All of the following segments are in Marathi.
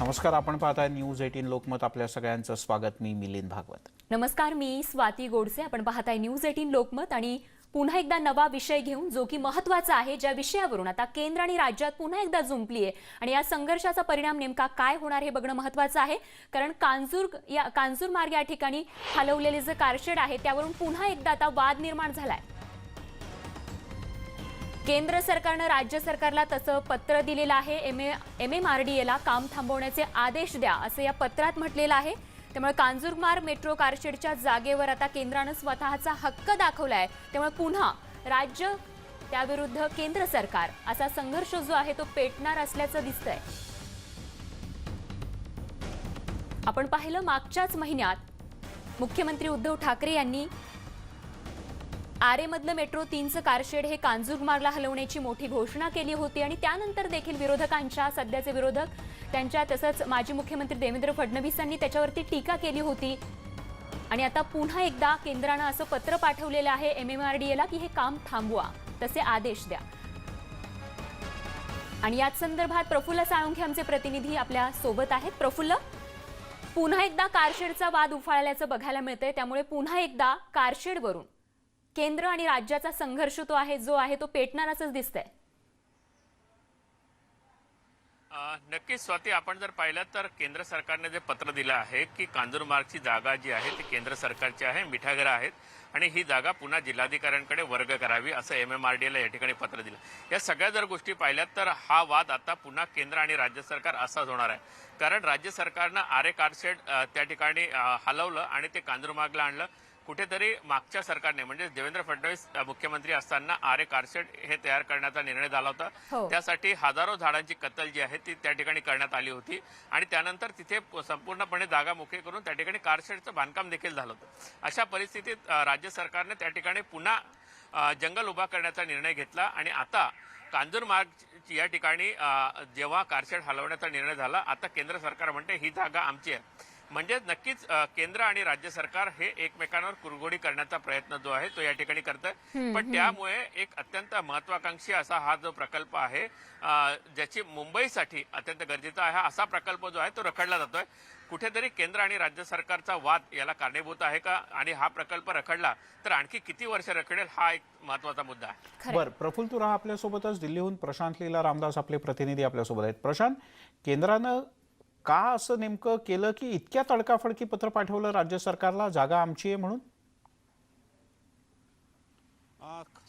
नमस्कार आपण पाहताय न्यूज एटीन लोकमत. आपल्या सगळ्यांचं स्वागत. मी मिलिंद भागवत. नमस्कार मी स्वाती गोडसे. आपण पाहताय न्यूज एटीन लोकमत आणि पुन्हा एकदा नवा विषय घेऊन जो की महत्त्वाचा आहे ज्या विषयावरून आता केंद्र आणि राज्यात पुन्हा एकदा जुंपली आहे. आणि या संघर्षाचा परिणाम नेमका काय होणार हे बघणं महत्वाचं आहे. कारण कांजूर या कांजूर मार्ग या ठिकाणी हलवलेले जे कारशेड आहे त्यावरून पुन्हा एकदा आता वाद निर्माण झालाय. केंद्र सरकारनं राज्य सरकारला तसं पत्र दिलेलं आहे. M A M M R D एला काम थांबवण्याचे आदेश द्या असं या पत्रात म्हटलेलं आहे. त्यामुळे कांजूरमार्ग मेट्रो कारशेडच्या जागेवर आता केंद्रानं स्वतःचा हक्क दाखवला आहे त्यामुळे पुन्हा राज्य त्याविरुद्ध केंद्र सरकार असा संघर्ष जो आहे तो पेटणार असल्याचं दिसतंय. आपण पाहिलं मागच्याच महिन्यात मुख्यमंत्री उद्धव ठाकरे यांनी आरेमधलं मेट्रो तीनचं कारशेड हे कांजूरमार्गला हलवण्याची मोठी घोषणा केली होती आणि त्यानंतर देखील विरोधकांच्या सध्याचे विरोधक त्यांच्या तसंच माजी मुख्यमंत्री देवेंद्र फडणवीसांनी त्याच्यावरती टीका केली होती. आणि आता पुन्हा एकदा केंद्रानं असं पत्र पाठवलेलं आहे एम एम आर डी एला की हे काम थांबवा तसे आदेश द्या. आणि याच संदर्भात प्रफुल्ल साळुंखे आमचे प्रतिनिधी आपल्यासोबत आहेत. प्रफुल्ल पुन्हा एकदा कारशेडचा वाद उफाळल्याचं बघायला मिळतंय त्यामुळे पुन्हा एकदा कारशेडवरून केंद्र आणि राज्याचा संघर्ष तो आहे जो आहे तो पेटणार असंच दिसतंय नक्कीच स्वाती आपण जर पाहिलं तर केंद्र सरकारने जे पत्र दिलं आहे की कांजूरमार्गची जागा जी आहे ती केंद्र सरकारची आहे मिठागरं आहेत. आणि ही जागा पुन्हा जिल्हाधिकाऱ्यांकडे वर्ग करावी असं एम एम आर डी एला या ठिकाणी पत्र दिलं. या सगळ्या जर गोष्टी पाहिल्यात तर हा वाद आता पुन्हा केंद्र आणि राज्य सरकार असाच होणार आहे. कारण राज्य सरकारनं आरे कारशेड त्या ठिकाणी हलवलं आणि ते कांजूरमार्गला आणलं. कुठेतरी मागच्या सरकारने म्हणजे देवेंद्र फडणवीस मुख्यमंत्री असताना आरे कारशेड हे तयार करण्याचा निर्णय झाला होता. हो. त्यासाठी हजारो झाडांची कत्तल जी आहे ती त्या ठिकाणी करण्यात आली होती. आणि त्यानंतर तिथे संपूर्णपणे जागा मोकळी करून त्या ठिकाणी कारशेडचं बांधकाम देखील झालं होतं. अशा परिस्थितीत राज्य सरकारने त्या ठिकाणी पुन्हा जंगल उभा करण्याचा निर्णय घेतला. आणि आता कांजूरमार्ग या ठिकाणी जेव्हा कारशेड हलवण्याचा निर्णय झाला आता केंद्र सरकार म्हणते ही जागा आमची आहे. म्हणजे नक्कीच केंद्र आणि राज्य सरकार हे एकमेकांवर कुरघोडी करण्याचा प्रयत्न जो आहे तो या ठिकाणी करत आहे पण त्यामुळे एक अत्यंत महत्वाकांक्षी असा हा जो प्रकल्प आहे ज्याची मुंबईसाठी अत्यंत गरजेचा आहे असा प्रकल्प जो आहे तो रखडला जातोय. कुठेतरी केंद्र आणि राज्य सरकारचा वाद याला कारणीभूत आहे का आणि हा प्रकल्प रखडला तर आणखी किती वर्ष रखडेल हा एक महत्त्वाचा मुद्दा आहे. बरं प्रफुल्ल तुरा आपल्यासोबतच दिल्लीहून प्रशांत लीला रामदास आपले प्रतिनिधी आपल्यासोबत आहेत. प्रशांत केंद्रानं का असं नेमकं केलं की इतक्या तडकाफडकी पत्र पाठवलं राज्य सरकारला? जागा आमची आहे म्हणून.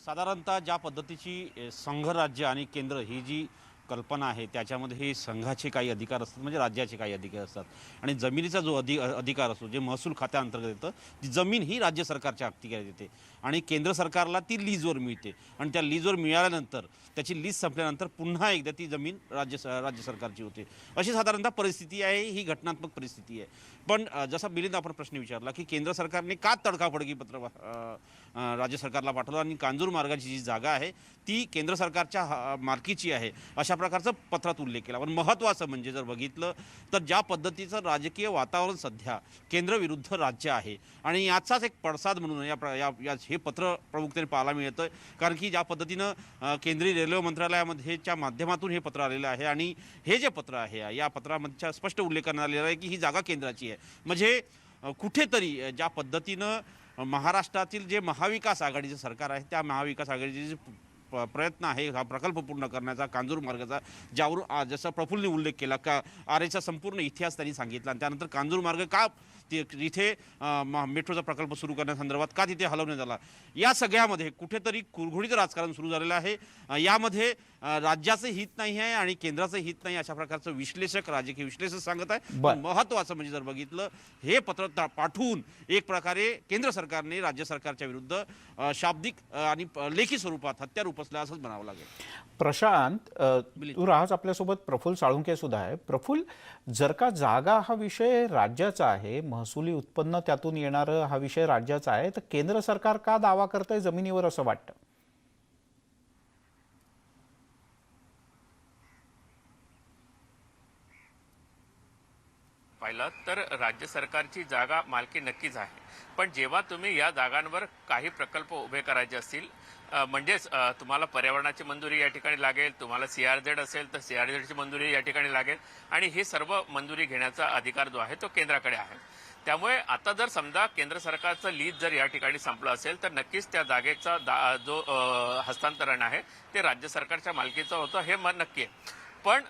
साधारणतः ज्या पद्धतीची संघराज्य आणि केंद्र ही जी कल्पना आहे त्याच्यामध्ये हे संघाचे काही अधिकार असतात म्हणजे राज्याचे काही अधिकार असतात. आणि जमिनीचा जो अधि अधिकार असतो जे महसूल खात्याअंतर्गत येतं ती जमीन ही राज्य सरकारच्या अखत्यारीत येते आणि केंद्र सरकारला ती लीजवर मिळते. आणि त्या लीजवर मिळाल्यानंतर त्याची लीज संपल्यानंतर पुन्हा एकदा ती जमीन राज्य स राज्य सरकारची होते. अशी साधारणतः परिस्थिती आहे ही घटनात्मक परिस्थिती आहे. पण जसा मिलिंद आपण प्रश्न विचारला की केंद्र सरकारने का तडकाफडकी पत्र राज्य सरकारला पाठवलं आणि कांजूर मार्गाची जी जागा आहे ती केंद्र सरकारच्या हा- मालकीची आहे. अशा प्रकारचं पत्रात उल्लेख केला. पण महत्त्वाचं म्हणजे जर बघितलं तर ज्या पद्धतीचं राजकीय वातावरण सध्या केंद्रविरुद्ध राज्य आहे आणि याचाच एक पडसाद म्हणून या प्र- या या- हे पत्र प्रमुखतेने पाहायला मिळतं कारण की ज्या पद्धतीनं केंद्रीय रेल्वे मंत्रालयामध्येच्या माध्यमातून हे पत्र आलेलं आहे आणि हे जे पत्र आहे या पत्रामधच्या स्पष्ट उल्लेख करण्यात आलेला आहे की ही जागा केंद्राची आहे. म्हणजे कुठेतरी ज्या पद्धतीनं महाराष्ट्रातील जे महाविकास आघाडीचे सरकार आहे त्या महाविकास आघाडीचे जे प- प्रयत्न आहे हा प्रकल्प पूर्ण करण्याचा कांजूर मार्गाचा ज्यावरून जसं प्रफुल्लने उल्लेख केला का आरेचा संपूर्ण इतिहास त्यांनी सांगितला आणि त्यानंतर कांजूर मार्ग का ते म- मेट्रोचा प्रकल्प सुरू करण्यासंदर्भात का तिथे हलवण्यात आला? या सगळ्यामध्ये कुठेतरी कुरघोडीचं राजकारण सुरू झालेलं आहे. यामध्ये राज्याचं हित नाही आहे आणि केंद्राचं हित नाही अशा प्रकारचं विश्लेषक राजकीय विश्लेषक सांगत आहे. महत्वाचं म्हणजे जर बघितलं हे पत्र पाठवून एक प्रकारे केंद्र सरकारने राज्य सरकारच्या विरुद्ध शाब्दिक आणि लेखी स्वरूपात हत्यार उपसलं असंच म्हणावं लागेल. प्रशांत. तू राहच आपल्यासोबत प्रफुल्ल साळुंके सुद्धा आहे. प्रफुल्ल जर का जागा हा विषय राज्याचा आहे महसुली उत्पन्न त्यातून येणारं हा विषय राज्याचा आहे. तर केंद्र सरकार का दावा करतंय जमिनीवर असं वाटतं? पाहिलं तर राज्य सरकारची जागा मालकी नक्कीच आहे. पण जेव्हा तुम्ही या जागांवर काही प्रकल्प उभे करायचे असतील म्हणजेच तुम्हाला पर्यावरणाची मंजुरी या ठिकाणी लागेल तुम्हाला सी आर झेड असेल तर सी आर झेडची मंजुरी या ठिकाणी लागेल. आणि ही सर्व मंजुरी घेण्याचा अधिकार जो आहे तो केंद्राकडे आहे. त्यामुळे आता जर समजा केंद्र सरकारचं लीज जर या ठिकाणी संपलं असेल तर नक्कीच त्या जागेचा दा- जो हस्तांतरण आहे ते राज्य सरकारच्या मालकीचं होतं हे मन नक्की आहे. पण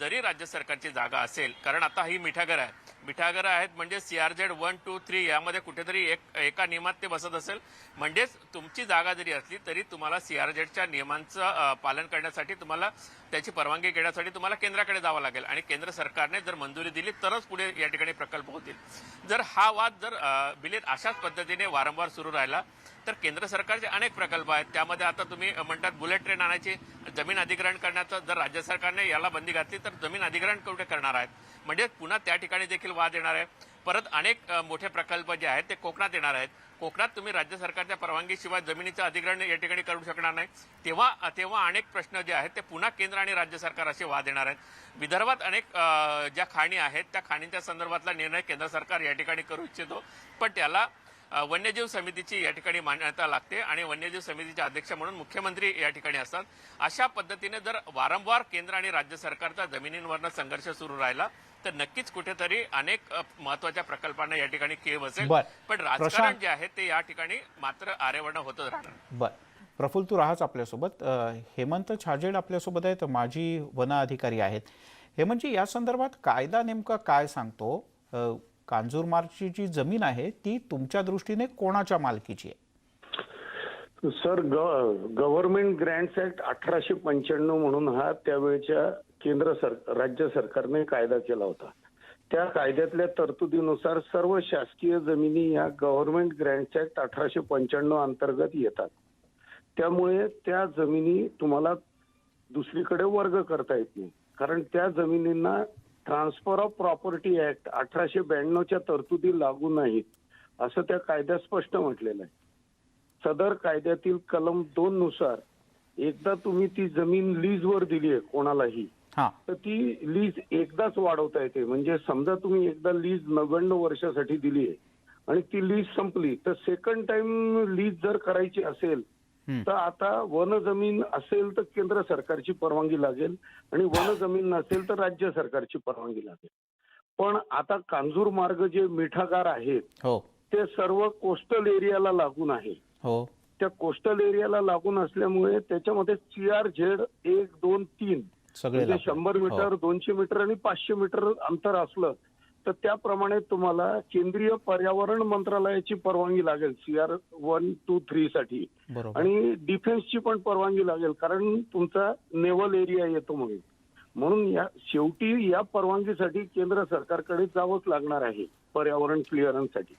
जरी राज्य सरकारची जागा असेल कारण आता ही मिठागर आहे मिठागरं आहेत म्हणजे C R Z one two three यामध्ये कुठेतरी एक एका नियमात ते बसत असेल. म्हणजेच तुमची जागा जरी असली तरी तुम्हाला सी आर झेडच्या नियमांचं पालन करण्यासाठी तुम्हाला त्याची परवानगी घेण्यासाठी तुम्हाला केंद्राकडे जावं लागेल. आणि केंद्र सरकारने जर मंजुरी दिली तरच पुढे या ठिकाणी प्रकल्प होतील. जर हा वाद जर बिलेत अशाच पद्धतीने वारंवार सुरू राहिला तर केंद्र सरकारचे अनेक प्रकल्प आहेत. त्यामध्ये आता तुम्ही म्हणतात बुलेट ट्रेन आणायची जमीन अधिग्रहण करण्याचं जर राज्य सरकारने याला बंदी घातली तर जमीन अधिग्रहण कुठे करणार आहेत? म्हणजे पुन्हा त्या ठिकाणी देखील वाद येणार आहे. परत अनेक मोठे प्रकल्प जे आहेत ते कोकणात येणार आहेत. कोकणात तुम्ही राज्य सरकारच्या परवानगीशिवाय जमिनीचं अधिग्रहण या ठिकाणी करू शकणार नाही. तेव्हा तेव्हा अनेक प्रश्न जे आहेत ते पुन्हा केंद्र आणि राज्य सरकार असे वाद येणार आहेत. विदर्भात अनेक ज्या खाणी आहेत त्या खाणींच्या संदर्भातला निर्णय केंद्र सरकार या ठिकाणी करू इच्छितो. पण त्याला वन्यजीव समितीची या ठिकाणी मान्यता लागते आणि वन्यजीव समितीचे अध्यक्ष म्हणून मुख्यमंत्री या ठिकाणी असतात. अशा पद्धतीने जर वारंवार केंद्र आणि राज्य सरकारचा जमिनींवरनं संघर्ष सुरू राहिला तर नक्कीच कुठेतरी अनेक महत्त्वाच्या प्रकल्पांना या ठिकाणी बसेल बर. पण राजकारण जे आहे ते या ठिकाणी मात्र आरेवणं होतच राहणार. बर. प्रफुल्ल तू राहाच आपल्यासोबत. हेमंत छाजेड आपल्यासोबत आहेत. माजी वन अधिकारी आहेत. हेमंतजी या संदर्भात कायदा नेमका काय सांगतो? कांजूरमार्गची जी जमीन आहे ती तुमच्या दृष्टीने कोणाच्या मालकीची आहे? सर गव्हर्नमेंट ग्रँट्स ऍक्ट अठराशे पंच्याण्णव म्हणून हा त्यावेळच्या केंद्र सर राज्य सरकारने कायदा केला होता. त्या कायद्यातल्या तरतुदीनुसार सर्व शासकीय जमिनी या गव्हर्नमेंट ग्रँट्स ऍक्ट अठराशे पंच्याण्णव अंतर्गत येतात. त्यामुळे त्या जमिनी तुम्हाला दुसरीकडे वर्ग करता येत नाही. कारण त्या जमिनींना ट्रान्सफर ऑफ प्रॉपर्टी ऍक्ट अठराशे ब्याण्णवच्या तरतुदी लागू नाहीत असं त्या कायद्यात स्पष्ट म्हटलेलं आहे सदर कायद्यातील कलम दोन नुसार एकदा तुम्ही ती जमीन लीजवर दिली आहे कोणालाही हां तर ती लीज एकदाच वाढवता येते म्हणजे समजा तुम्ही एकदा लीज नव्याण्णव वर्षासाठी दिली आहे आणि ती लीज संपली तर सेकंड टाइम लीज जर करायची असेल. तर आता वन जमीन असेल तर केंद्र सरकारची परवानगी लागेल आणि वन जमीन नसेल तर राज्य सरकारची परवानगी लागेल. पण आता कांजूर मार्ग जे मिठागार आहेत हो. ते सर्व कोस्टल एरियाला लागून आहे. हो. त्या कोस्टल एरियाला लागून असल्यामुळे त्याच्यामध्ये सीआर झेड एक दोन तीन म्हणजे. शंभर मीटर हो. दोनशे मीटर आणि पाचशे मीटर अंतर असलं तर त्याप्रमाणे तुम्हाला केंद्रीय पर्यावरण मंत्रालयाची परवानगी लागेल सीआर वन टू थ्री साठी. आणि डिफेन्सची पण परवानगी लागेल कारण तुमचा नेव्हल एरिया येतो म्हणून. म्हणून या शेवटी या परवानगीसाठी केंद्र सरकारकडे जावंच लागणार आहे पर्यावरण क्लिअरन्ससाठी?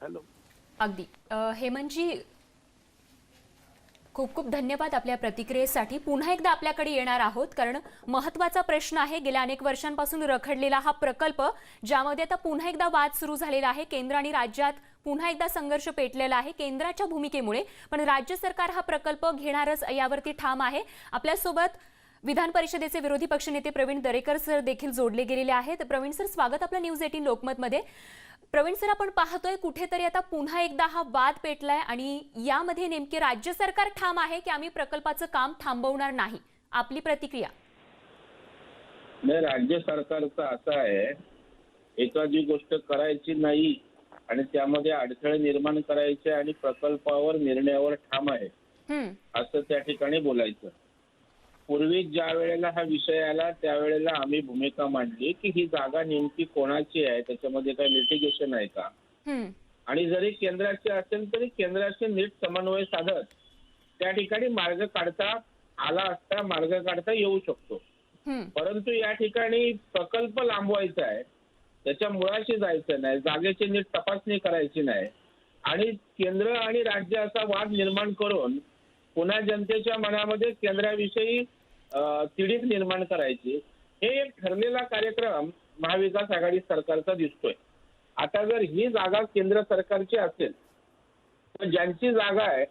हॅलो. अगदी. हेमंतजी खूप खूप धन्यवाद आपल्या प्रतिक्रियेसाठी. पुन्हा एकदा आपल्याकडे येणार आहोत कारण महत्त्वाचा प्रश्न आहे. गेल्या अनेक वर्षांपासून रखडलेला हा प्रकल्प ज्यामध्ये आता पुन्हा एकदा वाद सुरू झालेला आहे. केंद्र आणि राज्यात पुन्हा एकदा संघर्ष पेटलेला आहे केंद्राच्या भूमिकेमुळे. पण राज्य सरकार हा प्रकल्प घेणारच यावरती ठाम आहे. आपल्यासोबत विधान परिषदेचे विरोधी पक्षनेते प्रवीण दरेकर सर देखील जोडले गेलेले आहेत. प्रवीण सर स्वागत आपलं न्यूज एटीन लोकमतमध्ये. प्रवीण सर आपण पाहतोय कुठेतरी आता पुन्हा एकदा हा वाद पेटलाय आणि यामध्ये नेमके राज्य सरकार ठाम आहे की आम्ही प्रकल्पाचं काम थांबवणार नाही? आपली प्रतिक्रिया. नाही राज्य सरकारचं असं आहे एखादी गोष्ट करायची नाही आणि त्यामध्ये अडथळे निर्माण करायचे आणि प्रकल्पावर निर्णयावर ठाम आहे असं त्या ठिकाणी बोलायचं. पूर्वी ज्या वेळेला हा विषय आला त्यावेळेला आम्ही भूमिका मांडली की ही जागा नेमकी कोणाची आहे? त्याच्यामध्ये काही लिटिगेशन आहे का? आणि जरी केंद्राची असेल तरी केंद्राशी नीट समन्वय साधत त्या ठिकाणी मार्ग काढता आला असता मार्ग काढता येऊ शकतो. परंतु या ठिकाणी प्रकल्प लांबवायचा आहे. त्याच्या मुळाशी जायचं नाही. जागेची नीट तपासणी करायची नाही. आणि केंद्र आणि राज्य असा वाद निर्माण करून पुन्हा जनतेच्या मनामध्ये केंद्राविषयी तिढीक निर्माण करायची. हे एक ठरलेला कार्यक्रम महाविकास आघाडी सरकारचा दिसतोय. आता जर ही जागा केंद्र सरकारची असेल तर ज्यांची जागा आहे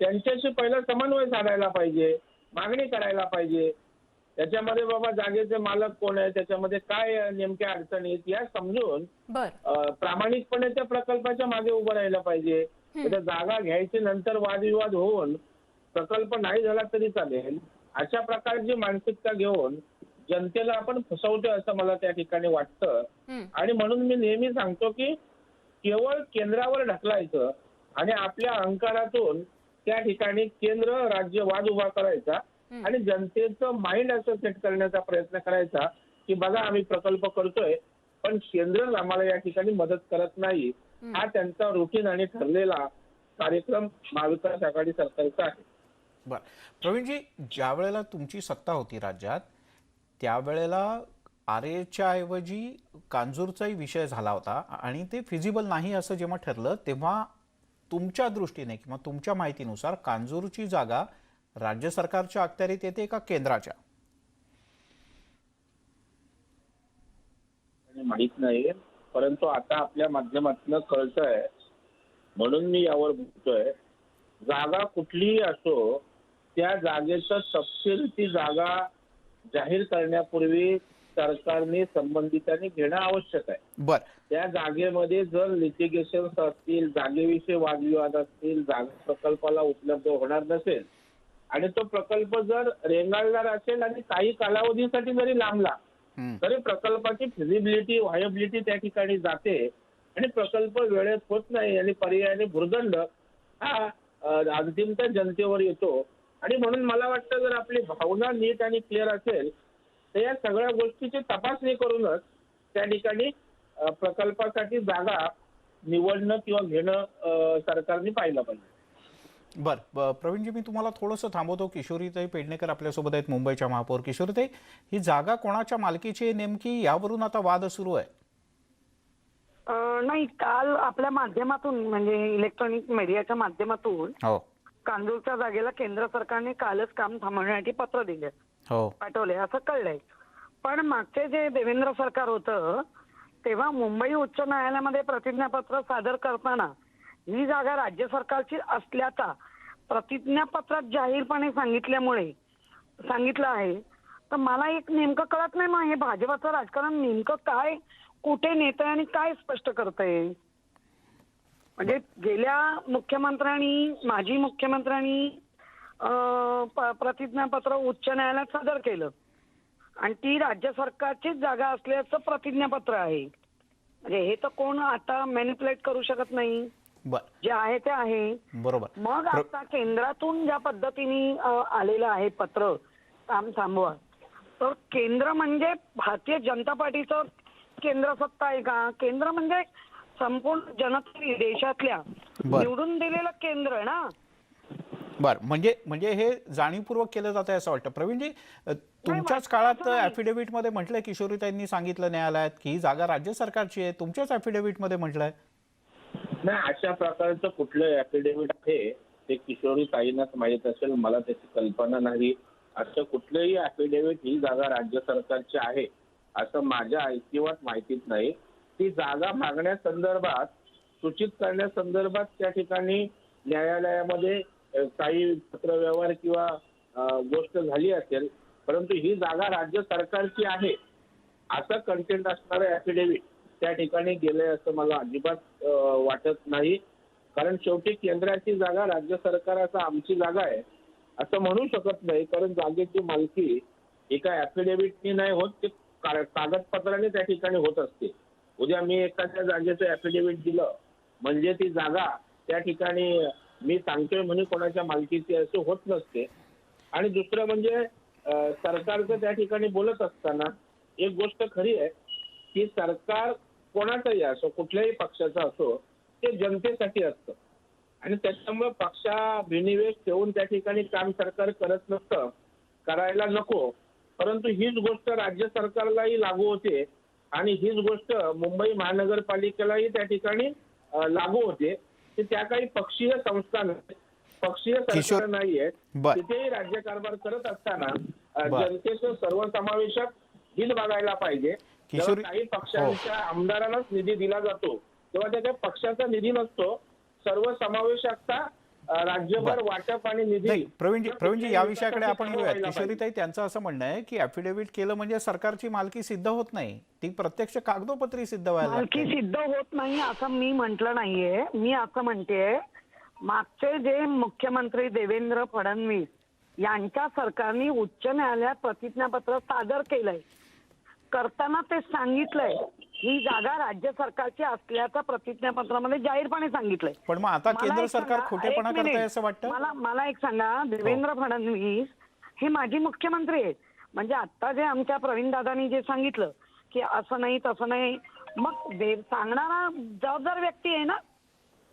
त्यांच्याशी पहिला समन्वय साधायला पाहिजे मागणी करायला पाहिजे. त्याच्यामध्ये बाबा जागेचे मालक कोण आहे त्याच्यामध्ये काय नेमक्या अडचणी आहेत या समजून प्रामाणिकपणे त्या प्रकल्पाच्या मागे उभं राहायला पाहिजे. जागा घ्यायचे नंतर वादविवाद होऊन प्रकल्प नाही झाला तरी चालेल. अशा प्रकारची मानसिकता घेऊन जनतेला आपण फसवतोय असं मला त्या ठिकाणी वाटतं. आणि म्हणून मी नेहमी सांगतो की केवळ केंद्रावर ढकलायचं आणि आपल्या अहंकारातून त्या ठिकाणी केंद्र राज्य वाद उभा करायचा. आणि जनतेचं माइंड असं सेट करण्याचा प्रयत्न करायचा की बघा आम्ही प्रकल्प करतोय पण केंद्र आम्हाला या ठिकाणी मदत करत नाही हं. हा त्यांचा रुटीन आणि ठरलेला कार्यक्रम महाविकास आघाडी सरकारचा आहे बरं. प्रवीणजी ज्या वेळेला तुमची सत्ता होती राज्यात त्यावेळेला आर एच्या ऐवजी कांजूरचाही विषय झाला होता आणि ते फिजिबल नाही असं जेव्हा ठरलं तेव्हा तुमच्या दृष्टीने किंवा तुमच्या माहितीनुसार कांजूरची जागा राज्य सरकारच्या अखत्यारीत येते का केंद्राच्या? माहीत नाही परंतु आता आपल्या माध्यमातून कळतंय म्हणून मी यावर बोलतोय जागा कुठलीही असो त्या जागेचं तपशील ती जागा जाहीर करण्यापूर्वी सरकारने संबंधितांनी घेणं आवश्यक आहे. बर. त्या जागेमध्ये जर लिटिगेशन असतील जागेविषयी वादविवाद असतील जागा प्रकल्पाला उपलब्ध होणार नसेल आणि तो प्रकल्प जर रेंगाळणार असेल आणि काही कालावधीसाठी जरी लांबला. तरी प्रकल्पाची फिजिबिलिटी व्हायबिलिटी त्या ठिकाणी जाते आणि प्रकल्प वेळेत होत नाही आणि पर्यायाने भुर्दंड हा अंतिमतः जनतेवर येतो. आणि म्हणून मला वाटतं जर आपली भावना नीट आणि क्लिअर असेल तर या सगळ्या गोष्टीची तपासणी करूनच त्या ठिकाणी प्रकल्पासाठी जागा निवडणं किंवा घेणं सरकारने पाहिलं पाहिजे. बर प्रवीणजी मी तुम्हाला थोडंसं थांबवतो. किशोरीताई पेडणेकर आपल्यासोबत आहेत मुंबईच्या महापौर. किशोरीताई ही जागा कोणाच्या मालकीची आहे नेमकी? यावरून आता वाद सुरू आहे. नाही काल आपल्या माध्यमातून म्हणजे इलेक्ट्रॉनिक मीडियाच्या माध्यमातून कांजूरच्या जागेला केंद्र सरकारने कालच काम थांबवण्यासाठी पत्र दिले. हो. पाठवले असं कळलंय. पण मागचे जे देवेंद्र सरकार होतं तेव्हा मुंबई उच्च न्यायालयामध्ये प्रतिज्ञापत्र सादर करताना ही जागा राज्य सरकारची असल्याचा प्रतिज्ञापत्रात जाहीरपणे सांगितल्यामुळे सांगितलं आहे. तर मला एक नेमकं कळत नाही मग हे भाजपाचं राजकारण नेमकं काय कुठे नेतंय आणि काय स्पष्ट करतंय? म्हणजे गेल्या मुख्यमंत्र्यांनी माजी मुख्यमंत्र्यांनी प्रतिज्ञापत्र उच्च न्यायालयात सादर केलं. आणि ती राज्य सरकारचीच जागा असल्याचं प्रतिज्ञापत्र आहे. म्हणजे हे तर कोण आता मॅनिप्युलेट करू शकत नाही. जे आहे ते आहे. बरोबर. मग आता केंद्रातून ज्या पद्धतीने आलेलं आहे पत्र काम थांबवा. तर केंद्र म्हणजे भारतीय जनता पार्टीचं केंद्र सत्ता आहे का? केंद्र म्हणजे संपूर्ण जनते देशातल्या बरं. निवडून दिलेलं केंद्र आहे ना? बर. म्हणजे म्हणजे हे जाणीवपूर्वक केलं जात आहे असं वाटतं. प्रवीणजी अ, तुमच्याच काळात ॲफिडेव्हिटमध्ये म्हटलंय किशोरीताईंनी सांगितलं न्यायालयात की ही जागा राज्य सरकारची आहे. तुमच्याच ॲफिडेव्हिटमध्ये म्हटलंय? नाही अशा प्रकारचं कुठलं ऍफिडेव्हिट आहे ते किशोरी ताईंनाच माहीत असेल. मला त्याची कल्पना नाही. असं कुठलंही ऍफिडेव्हिट ही जागा राज्य सरकारची आहे असं माझ्या ऐकिवात माहितीच नाही. ती जागा मागण्यासंदर्भात सूचित करण्यासंदर्भात त्या ठिकाणी न्यायालयामध्ये काही पत्रव्यवहार किंवा गोष्ट झाली असेल परंतु ही जागा राज्य सरकारची आहे. असं कंटेंट असणारं ऍफिडेव्हिट त्या ठिकाणी गेलंय असं मला अजिबात वाटत नाही. कारण शेवटी केंद्राची जागा राज्य सरकाराचा आमची जागा आहे असं म्हणू शकत नाही. कारण जागेची मालकी एका ऍफिडेव्हिटनी नाही होत ते कागदपत्राने त्या ठिकाणी होत असते. उद्या मी एखाद्या जागेचं ऍफिडेव्हिट दिलं म्हणजे ती जागा त्या ठिकाणी मी सांगतोय म्हणे कोणाच्या मालकीची असं होत नसते. आणि दुसरं म्हणजे सरकारचं त्या ठिकाणी बोलत असताना एक गोष्ट खरी आहे की सरकार कोणाचंही असो कुठल्याही पक्षाचं असो ते जनतेसाठी असतं. आणि त्याच्यामुळे पक्षाभिनिवेश ठेवून त्या ठिकाणी काम सरकार करत नसतं करायला नको. परंतु हीच गोष्ट राज्य सरकारलाही लागू होते. आणि हीच गोष्ट मुंबई महानगरपालिकेलाही त्या ठिकाणी लागू होते. की त्या काही पक्षीय संस्था नाही पक्षीय सरकार नाहीये. तिथेही राज्यकारभार करत असताना. जनतेचं सर्वसमावेशक हित बघायला पाहिजे. जेव्हा काही पक्षांच्या आमदारांनाच निधी दिला जातो तेव्हा त्या पक्षाचा निधी नसतो. सर्वसमावेशकता राज्यभर. वाटप आणि निधी नाही प्रवीणजी या प्रवीणजी या विषयाकडे आपण येऊयात. किशोरीताई त्यांचं असं म्हणणं आहे की ॲफिडेव्हिट केलं म्हणजे सरकारची मालकी सिद्ध होत नाही. ती प्रत्यक्ष कागदोपत्री सिद्ध व्हायला मालकी सिद्ध होत नाही असं मी म्हंटल नाहीये. मी असं म्हणतेय मागचे जे मुख्यमंत्री देवेंद्र फडणवीस यांच्या सरकारने उच्च न्यायालयात प्रतिज्ञापत्र सादर केलंय. करताना ते सांगितलंय. ही जागा राज्य सरकारची असल्याचं प्रतिज्ञापत्रामध्ये जाहीरपणे सांगितलंय. पण मग आता मला केंद्र एक सरकार सांगा, खोटेपणा एक असं वाटतं? हो. मला मला एक सांगा देवेंद्र फडणवीस हे माजी मुख्यमंत्री आहेत. म्हणजे आता जे आमच्या प्रवीण दादांनी जे सांगितलं की असं नाही तसं नाही मग देव सांगणारा जबाबदार व्यक्ती आहे ना?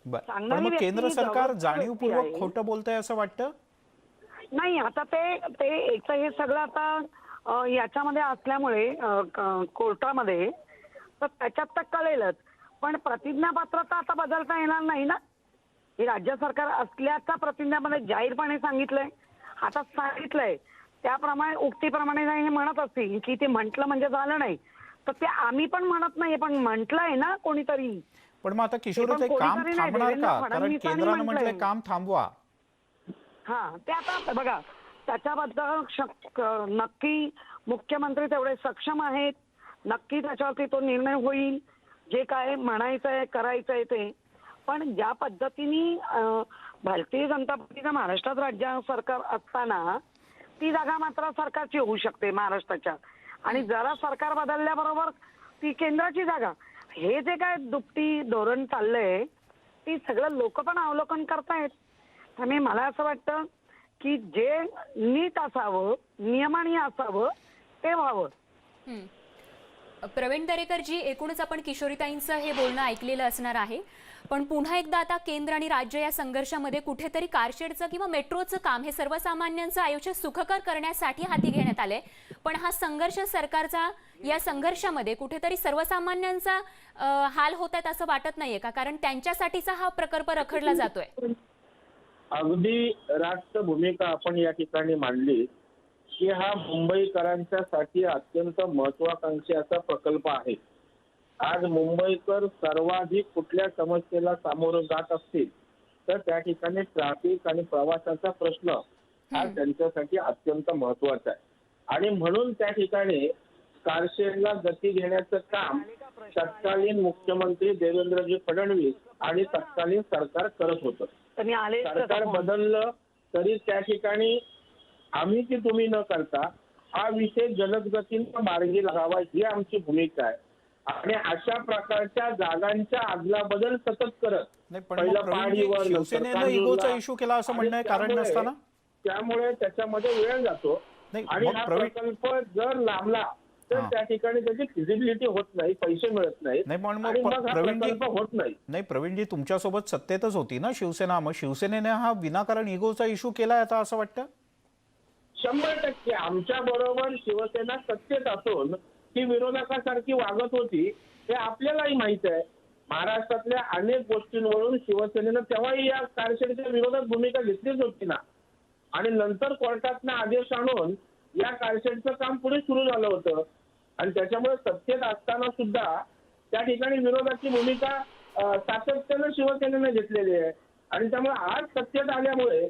बरं. पण सांगणारी मग व्यक्ती केंद्र सरकार जबाबदार व्यक्ती जाणीवपूर्वक आहे. खोटं बोलतंय असं वाटतं? नाही आता ते ते एक तर हे सगळं आता अ, याच्यामध्ये असल्यामुळे अ, क- कोर्टामध्ये तर त्याच्यात तर कळेलच. पण प्रतिज्ञापत्र तर आता बदलता येणार नाही ना? हे राज्य सरकार असल्याचा प्रतिज्ञामध्ये जाहीरपणे सांगितलंय. आता सांगितलंय. त्याप्रमाणे उक्तीप्रमाणे नाही हे म्हणत असतील की ते म्हटलं म्हणजे झालं नाही. तर ते आम्ही पण म्हणत नाही पण म्हटलंय ना कोणीतरी. पण मग आता किशोर ते काम थांबणार का? कारण केंद्रानं म्हटलंय. काम थांबवा. हा ते आता बघा त्याच्याबद्दल नक्की मुख्यमंत्री तेवढे सक्षम आहेत. नक्की त्याच्यावरती तो निर्णय होईल. जे काय म्हणायचं आहे करायचंय ते. पण ज्या पद्धतीने भारतीय जनता पार्टीचं महाराष्ट्रात राज्य सरकार असताना ती जागा मात्र सरकारची होऊ शकते महाराष्ट्राच्या. आणि जरा सरकार बदलल्याबरोबर ती केंद्राची जागा. हे जे काय दुपटी धोरण चाललंय ती सगळं लोक पण अवलोकन करतायत. त्यामुळे मला असं वाटतं की जे नीट असावं नियमाने असावं ते व्हावं. प्रवीण दरेकरजी एकूणच आपण किशोरीताईंचं हे बोलणं ऐकलेलं असणार आहे. पण पुन्हा एकदा आता केंद्र आणि राज्य या संघर्षामध्ये कुठेतरी कारशेडचं किंवा मेट्रोचं काम हे सर्वसामान्यांचं आयुष्य सुखकर करण्यासाठी हाती घेण्यात आलंय. पण हा संघर्ष सरकारचा या संघर्षामध्ये कुठेतरी सर्वसामान्यांचा हाल होत आहेत असं वाटत नाहीये का? कारण त्यांच्यासाठीचा हा प्रकल्प रखडला जातोय. अगदी राष्ट्र भूमिका आपण या ठिकाणी मांडली. की हा मुंबईकरांच्यासाठी अत्यंत महत्वाकांक्षी असा प्रकल्प आहे. आज मुंबईकर सर्वाधिक कुठल्या समस्येला सामोरं जात असतील तर त्या ठिकाणी ट्रॅफिक आणि प्रवासाचा प्रश्न हा त्यांच्यासाठी अत्यंत महत्त्वाचा आहे. आणि म्हणून त्या ठिकाणी कारशेडला गती घेण्याचं काम तत्कालीन मुख्यमंत्री देवेंद्रजी फडणवीस आणि तत्कालीन सरकार करत होतं. सरकार बदललं तरी त्या ठिकाणी आम्ही की तुम्ही न करता हा विषय जलद गतीनं मार्गी लागावा ही आमची भूमिका आहे. आणि अशा प्रकारच्या जागांच्या आदला बदल सतत करत पहिलं. इगोचा इश्यू केला असं म्हणणं कारण नसताना? त्यामुळे त्याच्यामध्ये वेळ जातो. नाही, आणि हा प्रकल्प जर लांबला तर. त्या ठिकाणी त्याची फिजिबिलिटी होत नाही पैसे मिळत नाही, होत नाही. नाही प्रवीणजी तुमच्यासोबत सत्तेतच होती ना शिवसेना. मग शिवसेनेने हा विनाकारण इगोचा इश्यू केलाय आता असं वाटतं? शंभर टक्के आमच्या बरोबर शिवसेना सत्तेत असून ती विरोधकासारखी वागत होती हे आपल्यालाही माहीत आहे. महाराष्ट्रातल्या अनेक गोष्टींवरून शिवसेनेनं तेव्हाही या कारशेडच्या विरोधात भूमिका घेतलीच होती ना. आणि नंतर कोर्टातनं आदेश आणून या कारशेडचं काम पुढे सुरू झालं होतं. आणि त्याच्यामुळे सत्तेत असताना सुद्धा त्या ठिकाणी विरोधाची भूमिका सातत्यानं शिवसेनेनं घेतलेली आहे. आणि त्यामुळे आज सत्तेत आल्यामुळे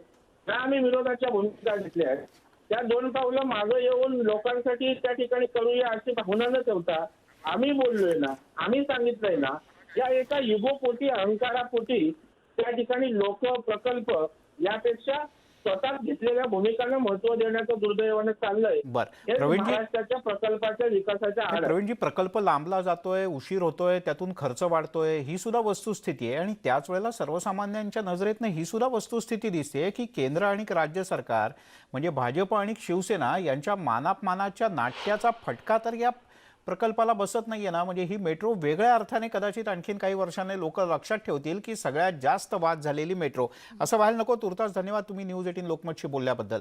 ना आम्ही विरोधाच्या भूमिका घेतल्या आहेत. त्या दोन पावलं मागं येऊन लोकांसाठी त्या ठिकाणी करूया अशी भावना न ठेवता आम्ही बोललोय ना आम्ही सांगितलंय ना या एका युगोपोटी अहंकारापोटी त्या ठिकाणी लोक प्रकल्प यापेक्षा स्वतः घेतलेल्या भूमिकांना महत्त्व देण्याचं दुर्दैवानं चाललंय बरं. प्रवीणजी- महाराष्ट्राच्या प्रकल्पाच्या विकासाच्या आड आहे. प्रवीणजी प्रकल्प लांबला जातोय उशीर होतोय त्यातून खर्च वाढतोय ही सुद्धा वस्तुस्थिती आहे आणि त्याच वेळेला सर्वसामान्यांच्या नजरेतनं ही सुद्धा वस्तुस्थिती दिसते की केंद्र आणि राज्य सरकार म्हणजे भाजप आणि शिवसेना यांच्या मानापमानाच्या नाट्याचा फटका तर या प्रकल्पाला बसत नाहीये ना म्हणजे ही मेट्रो वेगळ्या अर्थाने कदाचित आणखीन काही वर्षांनी लोक लक्षात ठेवतील की सगळ्यात जास्त वाद झालेली मेट्रो. असं व्हायला नको. तुर्तास धन्यवाद तुम्ही न्यूज एटीन लोकमतशी बोलल्याबद्दल.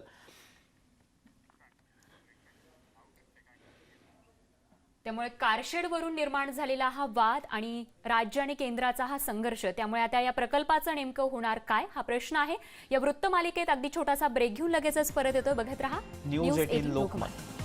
त्यामुळे कारशेडवरून निर्माण झालेला हा वाद आणि राज्य आणि केंद्राचा हा संघर्ष त्यामुळे आता या प्रकल्पाचं नेमकं होणार काय हा प्रश्न आहे. या वृत्तमालिकेत अगदी छोटासा ब्रेक घेऊन लगेचच परत येतोय. बघत रहा न्यूज एटीन लोकमत.